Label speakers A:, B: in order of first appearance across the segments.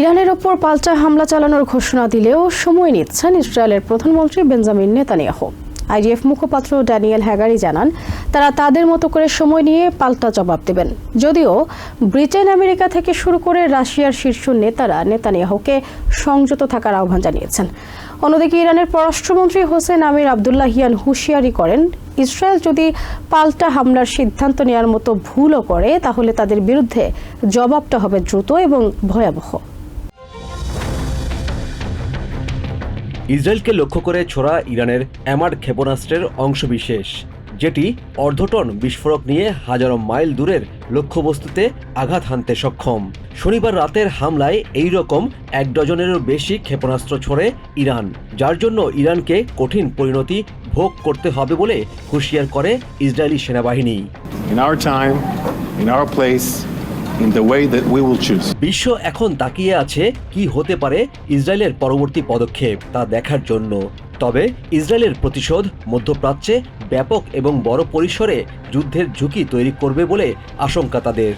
A: ইরানের ওপর পাল্টা হামলা চালানোর ঘোষণা দিলেও সময় নিচ্ছেন ইসরায়েলের প্রধানমন্ত্রী বেঞ্জামিন নেতানিয়াহু। আইডিএফ মুখপাত্র ড্যানিয়েল হ্যাগারি জানান, তারা তাদের মতো করে সময় নিয়ে পাল্টা জবাব দেবেন। যদিও ব্রিটেন আমেরিকা থেকে শুরু করে রাশিয়ার শীর্ষ নেতারা নেতানিয়াহুকে সংযত থাকার আহ্বান জানিয়েছেন। অন্যদিকে ইরানের পররাষ্ট্রমন্ত্রী হোসেন আমির আবদুল্লাহিয়ান হুঁশিয়ারি করেন, ইসরায়েল যদি পাল্টা হামলার সিদ্ধান্ত নেওয়ার মতো ভুলও করে, তাহলে তাদের বিরুদ্ধে জবাবটা হবে দ্রুত এবং ভয়াবহ।
B: ইসরায়েলকে লক্ষ্য করে ছোড়া ইরানের অ্যামাড ক্ষেপণাস্ত্রের অংশবিশেষ যেটি অর্ধটন বিস্ফোরক নিয়ে হাজারো মাইল দূরের লক্ষ্যবস্তুতে আঘাত হানতে সক্ষম। শনিবার রাতের হামলায় এই রকম এক ডজনেরও বেশি ক্ষেপণাস্ত্র ছড়ে ইরান যার জন্য ইরানকে কঠিন পরিণতি ভোগ করতে হবে বলে হুঁশিয়ার করে ইসরায়েলি সেনাবাহিনী।
C: In our time, in the way that we will choose.
B: বিশ্ব এখন তাকিয়ে আছে কি হতে পারে ইসরায়েলের পরবর্তী পদক্ষেপ তা দেখার জন্য তবে ইসরায়েলের প্রতিশোধ মধ্যপ্রাচ্যে ব্যাপক এবং বড় পরিসরে যুদ্ধের ঝুঁকি তৈরি করবে বলে আশঙ্কা তাদের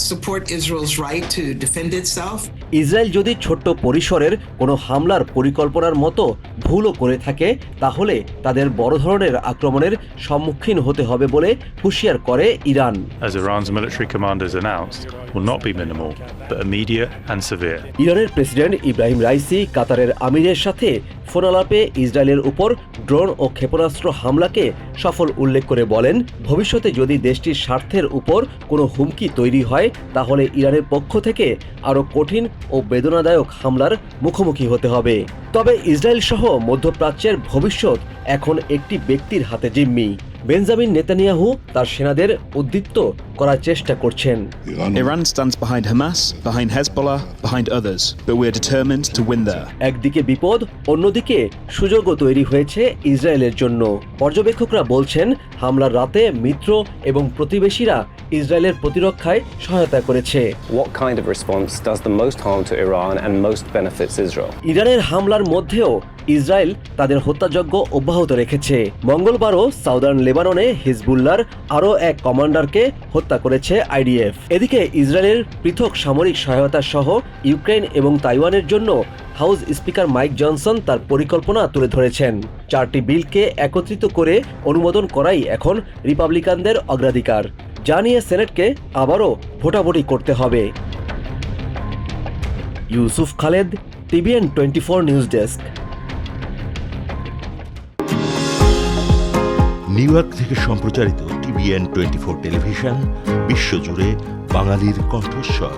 D: support Israel's right to defend itself.
B: Israel যদি ছোট্ট পরিসরের কোনো হামলার পরিকল্পনার মতো ভুলও করে থাকে তাহলে তাদের বড় ধরনের আক্রমণের সম্মুখীন হতে হবে বলে হুঁশিয়ার করে Iran
E: as Iran's military commanders announced, will not be minimal, but immediate and severe.
B: ইরানের প্রেসিডেন্ট ইব্রাহিম রাইসি কাতারের আমিরের সাথে ফোনালাপে ইসরায়েলের উপর ড্রোন ও ক্ষেপণাস্ত্র হামলাকে সফল উল্লেখ করে বলেন ভবিষ্যতে যদি দেশটির স্বার্থের উপর কোনো হুমকি তৈরি হয় তাহলে ইরানের পক্ষ থেকে আরও কঠিন ও বেদনাদায়ক হামলার মুখোমুখি হতে হবে। তবে ইসরায়েল সহ মধ্যপ্রাচ্যের ভবিষ্যৎ এখন একটি ব্যক্তির হাতে জিম্মি। বেঞ্জামিন নেতানিয়াহু তার সেনাদের উদ্দীপ্ত করার চেষ্টা করছেন।
F: Iran stands behind Hamas, behind Hezbollah, behind others, but we're determined to win there.
B: একদিকে বিপদ অন্যদিকে সুযোগও তৈরি হয়েছে ইসরায়েলের জন্য। পর্যবেক্ষকরা বলছেন হামলার রাতে মিত্র এবং প্রতিবেশীরা ইসরায়েলের প্রতিরক্ষায় সহায়তা করেছে।
G: What kind of response does the most harm to Iran and most
B: ইরানের হামলার মধ্যেও ইসরায়েল তাদের হত্যাযজ্ঞ অব্যাহত রেখেছে। মঙ্গলবারও সাউদার্ন লেবাননে হিজবুল্লার আরও এক কমান্ডারকে হত্যা করেছে আইডিএফ। এদিকে ইসরায়েলের পৃথক সামরিক সহায়তা সহ ইউক্রেন এবং তাইওয়ানের জন্য হাউস স্পিকার মাইক জনসন তার পরিকল্পনা তুলে ধরেছেন। চারটি বিলকে একত্রিত করে অনুমোদন করাই এখন রিপাবলিকানদের অগ্রাধিকার। যা নিয়ে সেনেটকে আবারও ভোটাভুটি করতে হবে। Yusuf Khaled, TVN twenty four news desk.
H: New York থেকে সম্প্রচারিত টিভিএন টোয়েন্টি ফোর টেলিভিশন, বিশ্বজুড়ে বাঙালির কণ্ঠস্বর।